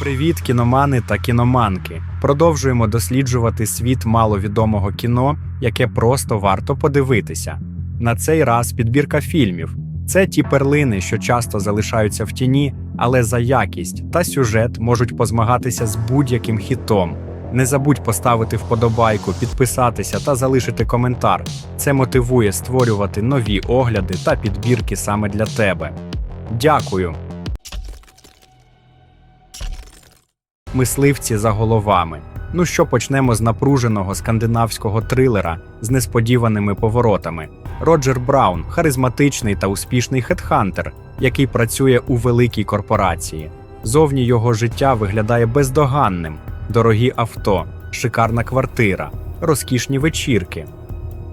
Привіт, кіномани та кіноманки! Продовжуємо досліджувати світ маловідомого кіно, яке просто варто подивитися. На цей раз підбірка фільмів. Це ті перлини, що часто залишаються в тіні, але за якість та сюжет можуть позмагатися з будь-яким хітом. Не забудь поставити вподобайку, підписатися та залишити коментар. Це мотивує створювати нові огляди та підбірки саме для тебе. Дякую! Мисливці за головами. Ну що почнемо з напруженого скандинавського трилера з несподіваними поворотами. Роджер Браун харизматичний та успішний хедхантер, який працює у великій корпорації. Зовні його життя виглядає бездоганним: дорогі авто, шикарна квартира, розкішні вечірки.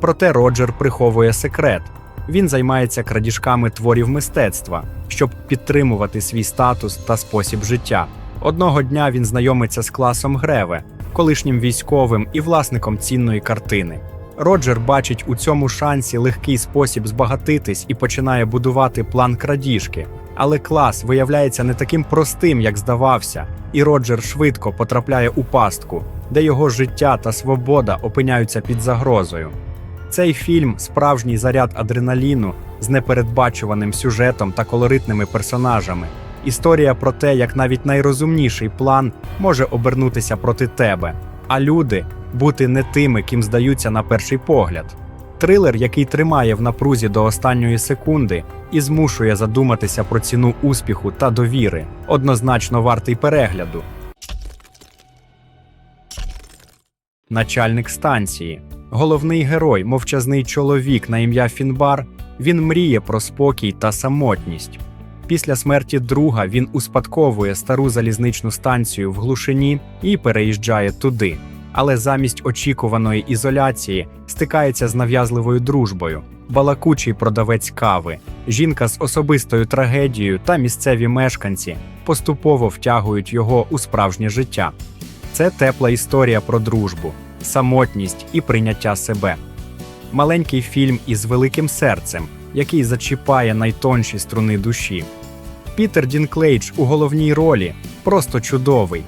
Проте Роджер приховує секрет. Він займається крадіжками творів мистецтва, щоб підтримувати свій статус та спосіб життя. Одного дня він знайомиться з класом Греве, колишнім військовим і власником цінної картини. Роджер бачить у цьому шансі легкий спосіб збагатитись і починає будувати план крадіжки. Але клас виявляється не таким простим, як здавався, і Роджер швидко потрапляє у пастку, де його життя та свобода опиняються під загрозою. Цей фільм справжній заряд адреналіну з непередбачуваним сюжетом та колоритними персонажами. Історія про те, як навіть найрозумніший план може обернутися проти тебе, а люди бути не тими, ким здаються на перший погляд. Трилер, який тримає в напрузі до останньої секунди і змушує задуматися про ціну успіху та довіри, однозначно вартий перегляду. Начальник станції. Головний герой, мовчазний чоловік на ім'я Фінбар. Він мріє про спокій та самотність. Після смерті друга він успадковує стару залізничну станцію в глушині і переїжджає туди. Але замість очікуваної ізоляції стикається з нав'язливою дружбою, балакучий продавець кави, жінка з особистою трагедією та місцеві мешканці поступово втягують його у справжнє життя. Це тепла історія про дружбу, самотність і прийняття себе. Маленький фільм із великим серцем, який зачіпає найтонші струни душі. Пітер Дінклейдж у головній ролі просто чудовий.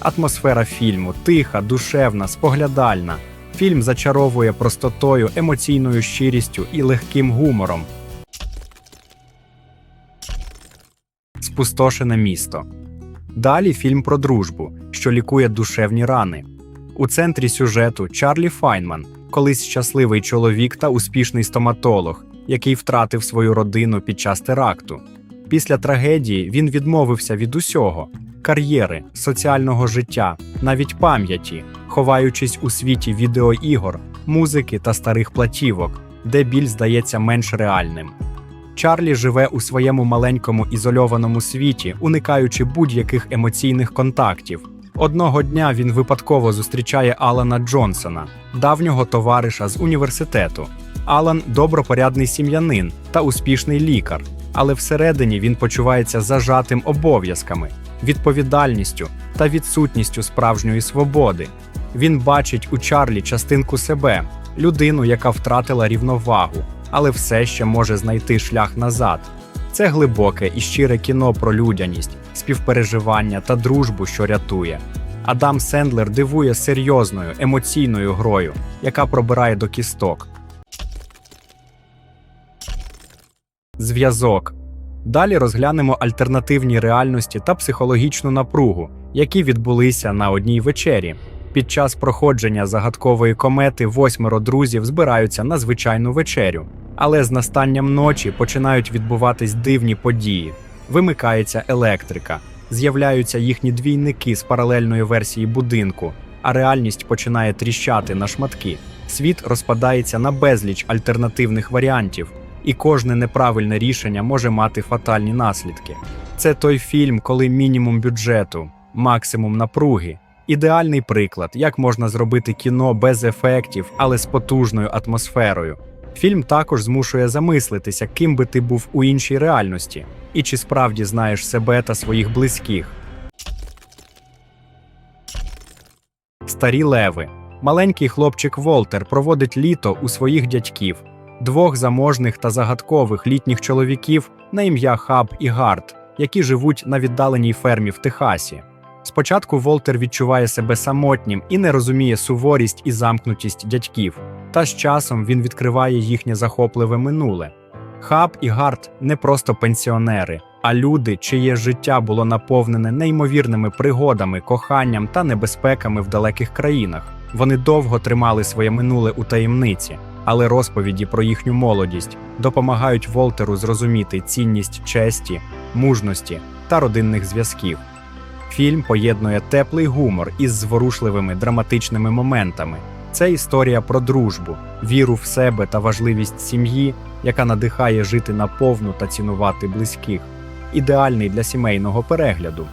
Атмосфера фільму тиха, душевна, споглядальна. Фільм зачаровує простотою, емоційною щирістю і легким гумором. Спустошене місто. Далі фільм про дружбу, що лікує душевні рани. У центрі сюжету Чарлі Файнман, колись щасливий чоловік та успішний стоматолог, який втратив свою родину під час теракту. Після трагедії він відмовився від усього кар'єри, соціального життя, навіть пам'яті, ховаючись у світі відеоігор, музики та старих платівок, де біль здається менш реальним. Чарлі живе у своєму маленькому ізольованому світі, уникаючи будь-яких емоційних контактів. Одного дня він випадково зустрічає Алана Джонсона, давнього товариша з університету. Алан добропорядний сім'янин та успішний лікар, але всередині він почувається зажатим обов'язками, відповідальністю та відсутністю справжньої свободи. Він бачить у Чарлі частинку себе, людину, яка втратила рівновагу, але все ще може знайти шлях назад. Це глибоке і щире кіно про людяність, співпереживання та дружбу, що рятує. Адам Сендлер дивує серйозною емоційною грою, яка пробирає до кісток. Зв'язок. Далі розглянемо альтернативні реальності та психологічну напругу, які відбулися на одній вечері. Під час проходження загадкової комети восьмеро друзів збираються на звичайну вечерю, але з настанням ночі починають відбуватись дивні події. Вимикається електрика, з'являються їхні двійники з паралельної версії будинку, а реальність починає тріщати на шматки. Світ розпадається на безліч альтернативних варіантів, і кожне неправильне рішення може мати фатальні наслідки. Це той фільм, коли мінімум бюджету, максимум напруги. Ідеальний приклад, як можна зробити кіно без ефектів, але з потужною атмосферою. Фільм також змушує замислитися, ким би ти був у іншій реальності, і чи справді знаєш себе та своїх близьких. Старі леви. Маленький хлопчик Волтер проводить літо у своїх дядьків. Двох заможних та загадкових літніх чоловіків на ім'я Хаб і Гард, які живуть на віддаленій фермі в Техасі. Спочатку Волтер відчуває себе самотнім і не розуміє суворість і замкнутість дядьків, та з часом він відкриває їхнє захопливе минуле. Хаб і Гард не просто пенсіонери, а люди, чиє життя було наповнене неймовірними пригодами, коханням та небезпеками в далеких країнах. Вони довго тримали своє минуле у таємниці, але розповіді про їхню молодість допомагають Волтеру зрозуміти цінність честі, мужності та родинних зв'язків. Фільм поєднує теплий гумор із зворушливими драматичними моментами. Це історія про дружбу, віру в себе та важливість сім'ї, яка надихає жити наповну та цінувати близьких. Ідеальний для сімейного перегляду.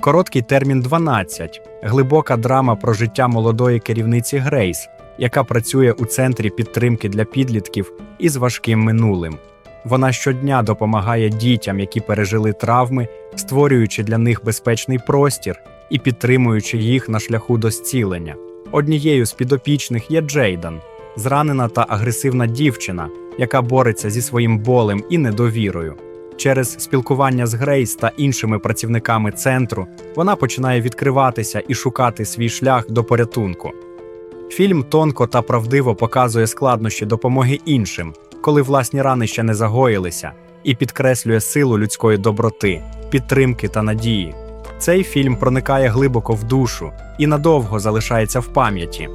Короткий термін 12. Глибока драма про життя молодої керівниці Грейс, яка працює у центрі підтримки для підлітків із важким минулим. Вона щодня допомагає дітям, які пережили травми, створюючи для них безпечний простір і підтримуючи їх на шляху до зцілення. Однією з підопічних є Джейдан, зранена та агресивна дівчина, яка бореться зі своїм болем і недовірою. Через спілкування з Грейс та іншими працівниками центру вона починає відкриватися і шукати свій шлях до порятунку. Фільм тонко та правдиво показує складнощі допомоги іншим, коли власні рани ще не загоїлися, і підкреслює силу людської доброти, підтримки та надії. Цей фільм проникає глибоко в душу і надовго залишається в пам'яті.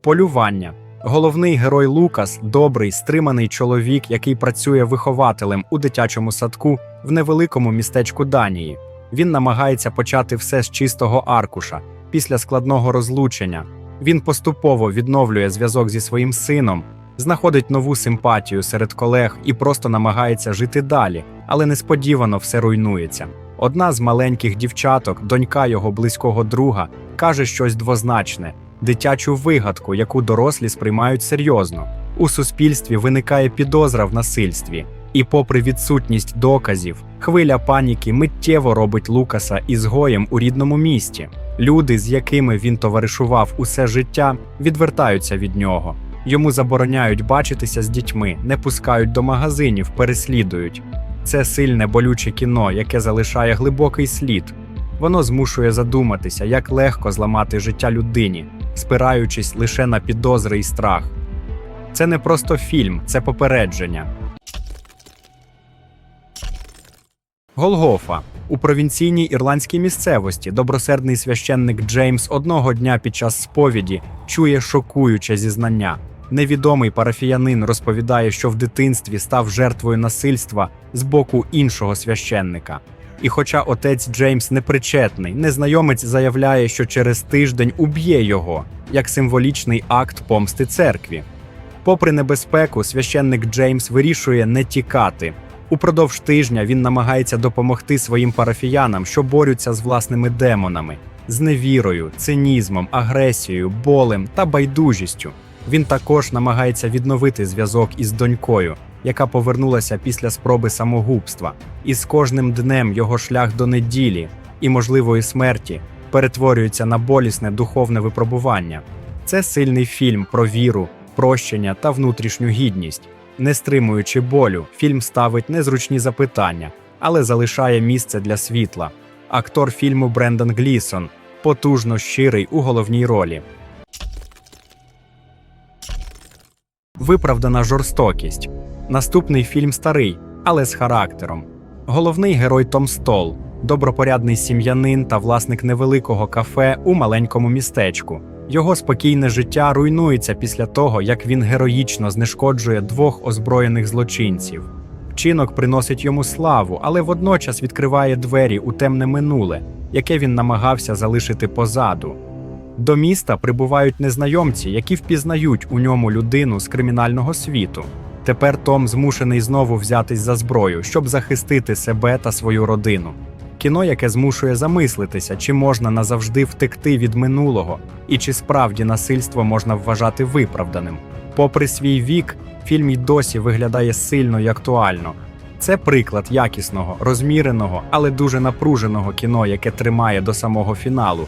Полювання. Головний герой Лукас добрий, стриманий чоловік, який працює вихователем у дитячому садку в невеликому містечку Данії. Він намагається почати все з чистого аркуша після складного розлучення. Він поступово відновлює зв'язок зі своїм сином, знаходить нову симпатію серед колег і просто намагається жити далі, але несподівано все руйнується. Одна з маленьких дівчаток, донька його близького друга, каже щось двозначне дитячу вигадку, яку дорослі сприймають серйозно. У суспільстві виникає підозра в насильстві, і, попри відсутність доказів, хвиля паніки миттєво робить Лукаса ізгоєм у рідному місті. Люди, з якими він товаришував усе життя, відвертаються від нього. Йому забороняють бачитися з дітьми, не пускають до магазинів, переслідують. Це сильне болюче кіно, яке залишає глибокий слід. Воно змушує задуматися, як легко зламати життя людині, спираючись лише на підозри і страх. Це не просто фільм, це попередження. Голгофа у провінційній ірландській місцевості добросердний священник Джеймс одного дня під час сповіді чує шокуюче зізнання. Невідомий парафіянин розповідає, що в дитинстві став жертвою насильства з боку іншого священника. І хоча отець Джеймс непричетний, незнайомець заявляє, що через тиждень уб'є його як символічний акт помсти церкві. Попри небезпеку, священник Джеймс вирішує не тікати. Упродовж тижня він намагається допомогти своїм парафіянам, що борються з власними демонами, з невірою, цинізмом, агресією, болем та байдужістю. Він також намагається відновити зв'язок із донькою, яка повернулася після спроби самогубства, і з кожним днем його шлях до неділі і можливої смерті перетворюється на болісне духовне випробування. Це сильний фільм про віру, прощення та внутрішню гідність. Не стримуючи болю, фільм ставить незручні запитання, але залишає місце для світла. Актор фільму Брендан Глісон потужно щирий у головній ролі. Виправдана жорстокість. Наступний фільм старий, але з характером. Головний герой Том Стол, добропорядний сім'янин та власник невеликого кафе у маленькому містечку. Його спокійне життя руйнується після того, як він героїчно знешкоджує двох озброєних злочинців. Вчинок приносить йому славу, але водночас відкриває двері у темне минуле, яке він намагався залишити позаду. До міста прибувають незнайомці, які впізнають у ньому людину з кримінального світу. Тепер Том змушений знову взятись за зброю, щоб захистити себе та свою родину. Кіно, яке змушує замислитися, чи можна назавжди втекти від минулого, і чи справді насильство можна вважати виправданим. Попри свій вік, фільм й досі виглядає сильно і актуально. Це приклад якісного, розміреного, але дуже напруженого кіно, яке тримає до самого фіналу.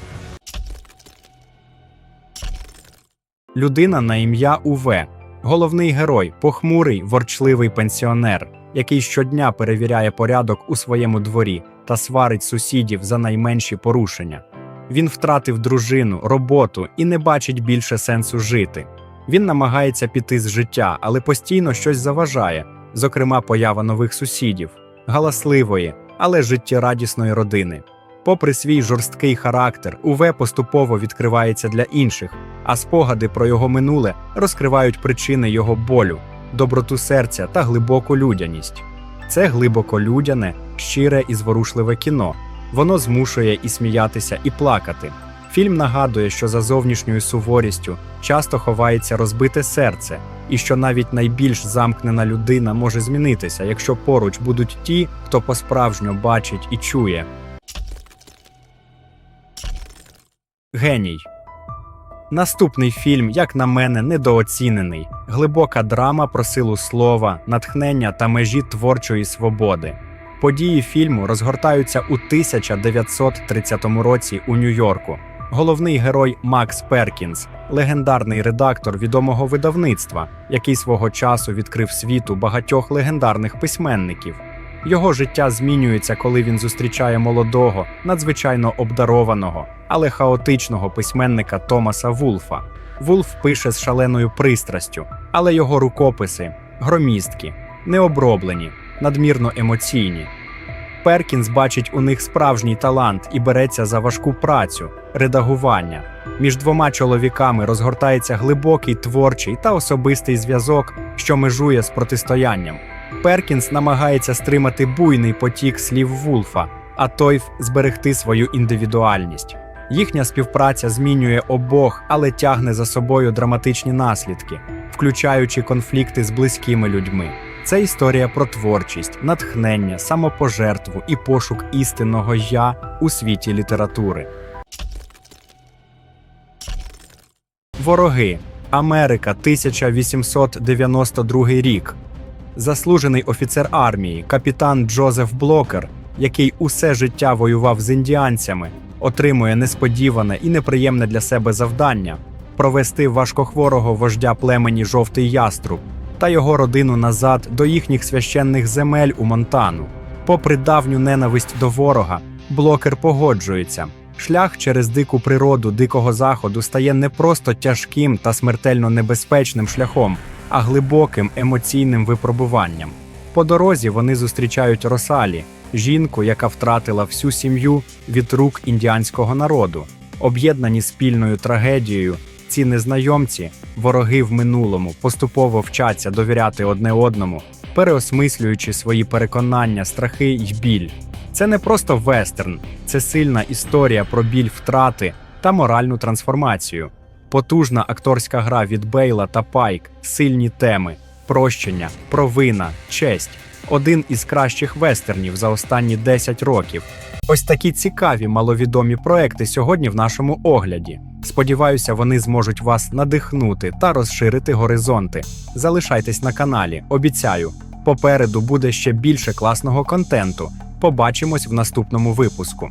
людина на ім'я Уве, головний герой, похмурий, ворчливий пенсіонер, який щодня перевіряє порядок у своєму дворі та сварить сусідів за найменші порушення. Він втратив дружину, роботу і не бачить більше сенсу жити. Він намагається піти з життя, але постійно щось заважає, зокрема поява нових сусідів, галасливої, але життєрадісної родини. Попри свій жорсткий характер, Уве поступово відкривається для інших, а спогади про його минуле розкривають причини його болю, доброту серця та глибоку людяність. Це глибоко людяне, щире і зворушливе кіно. Воно змушує і сміятися, і плакати. Фільм нагадує, що за зовнішньою суворістю часто ховається розбите серце, і що навіть найбільш замкнена людина може змінитися, якщо поруч будуть ті, хто по-справжньому бачить і чує. Геній. Наступний фільм, як на мене, недооцінений. Глибока драма про силу слова, натхнення та межі творчої свободи. Події фільму розгортаються у 1930 році у Нью-Йорку. Головний герой Макс Перкінс, легендарний редактор відомого видавництва, який свого часу відкрив світу багатьох легендарних письменників. Його життя змінюється, коли він зустрічає молодого, надзвичайно обдарованого, але хаотичного письменника Томаса Вулфа. Вулф пише з шаленою пристрастю, але його рукописи громісткі, необроблені, надмірно емоційні. Перкінс бачить у них справжній талант і береться за важку працю, редагування. Між двома чоловіками розгортається глибокий творчий та особистий зв'язок, що межує з протистоянням. Перкінс намагається стримати буйний потік слів Вулфа, а той зберегти свою індивідуальність. Їхня співпраця змінює обох, але тягне за собою драматичні наслідки, включаючи конфлікти з близькими людьми. Це історія про творчість, натхнення, самопожертву і пошук істинного я у світі літератури. Вороги. Америка 1892 рік. Заслужений офіцер армії, капітан Джозеф Блокер, який усе життя воював з індіанцями, отримує несподіване і неприємне для себе завдання провести важкохворого вождя племені Жовтий Яструб та його родину назад до їхніх священних земель у Монтану. Попри давню ненависть до ворога, блокер погоджується. Шлях через дику природу Дикого Заходу стає не просто тяжким та смертельно небезпечним шляхом, а глибоким емоційним випробуванням. По дорозі вони зустрічають Росалі, жінку, яка втратила всю сім'ю від рук індіанського народу. Об'єднані спільною трагедією, ці незнайомці, вороги в минулому, поступово вчаться довіряти одне одному, переосмислюючи свої переконання, страхи й біль. Це не просто вестерн, це сильна історія про біль втрати та моральну трансформацію. Потужна акторська гра від Бейла та Пайк, сильні теми, прощення, провина, честь один із кращих вестернів за останні 10 років. Ось такі цікаві маловідомі проекти сьогодні в нашому огляді. Сподіваюся, вони зможуть вас надихнути та розширити горизонти. Залишайтесь на каналі, обіцяю. Попереду буде ще більше класного контенту. Побачимось в наступному випуску.